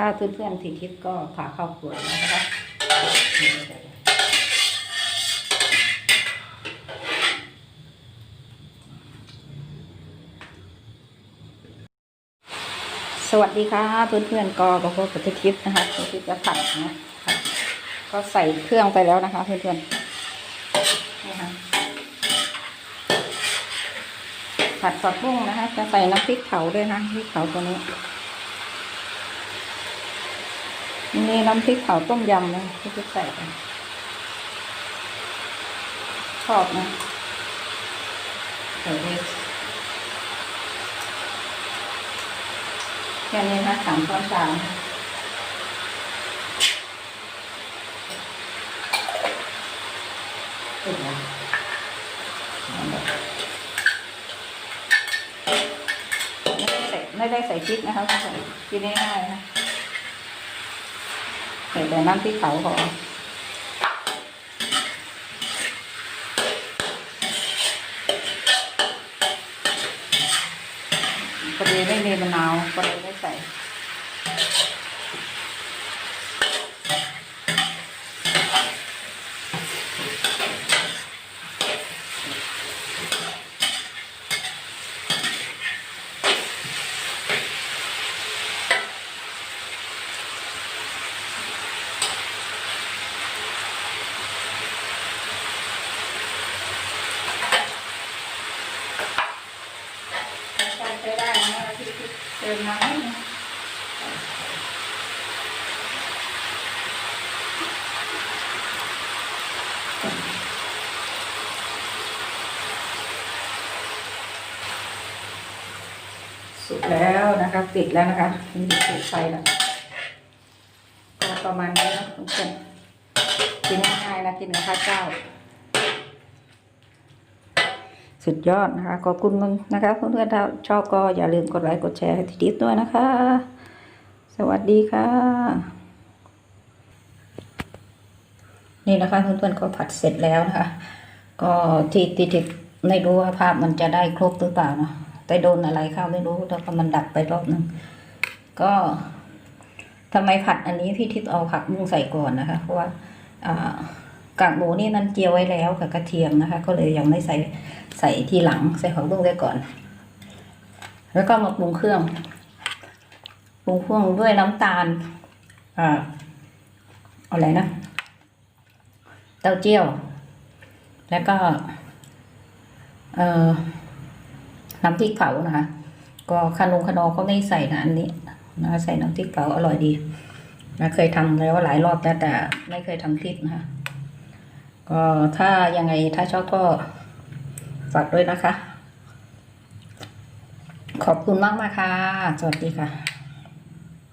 ถ้าเพื่อนๆที่คิดก็ฝากครอบครัวนะคะสวัสดีค่ะเพื่อนๆก็บอกว่าปฏิทิพย์นะคะปฏิทิพย์จะผัดนะผัดก็ใส่เครื่องไปแล้วนะคะเพื่อนๆนี่ค่ะผัดผักบุ้งนะคะ จะใส่น้ำพริกเผาด้วยนะพริกเผาตัวนี้ มีน้ำพริกเผาต้มยำนะที่จะใส่ไปชอบนะใส่เลยแค่นี้นะสามช้อนชาติดแล้วไม่ได้ใส่ไม่ได้ใส่พริกนะคะใส่กินง่ายๆนะ ใส่แต่น้ำพริกเผาพอพอดีไม่มีมะนาวก็เลยไม่ใส่ ใช้ได้นะที่เติมน้ำสุกแล้วนะคะปิดแล้วนะคะนี่ปิดไฟแล้วก็ประมาณนี้นะทุกคนกินง่ายๆนะกินกับข้าวเจ้า สุดยอดนะคะ ขอบคุณนะคะเพื่อนๆถ้าชอบก็อย่าลืมกดไลค์กดแชร์ให้ทีดิสด้วยนะคะ สวัสดีค่ะ นี่นะคะเพื่อนๆก็ผัดเสร็จแล้วนะคะ ก็ที่ที่ที่ไม่รู้ว่าภาพมันจะได้ครบหรือเปล่านะแต่โดนอะไรเข้าไม่รู้แล้วก็มันดับไปรอบนึงก็ทำไมผัดอันนี้พี่ทิพย์เอาผักบุ้งใส่ก่อนนะคะ เพราะว่ากากหมูนี่นั้นเจียวไว้แล้วกับกระเทียมนะคะ ก็เลยยังไม่ใส่ ใส่ทีหลังใส่ผักบุ้งไว้ก่อน แล้วก็มาปรุงเครื่องปรุงเครื่องด้วยน้ำตาลอ่าอะไรนะ เต้าเจี้ยว แล้วก็ เอ่อน้ำพริกเผานะคะก็ขนมขนอก็ไม่ใส่นะอันนี้นะใส่น้ำพริกเผาอร่อยดีนะเคยทำแล้วหลายรอบแล้วแต่ไม่เคยทำคลิปนะคะก็ถ้ายังไงถ้าชอบก็ ฝากด้วยนะคะ ขอบคุณมากมากค่ะ สวัสดีค่ะ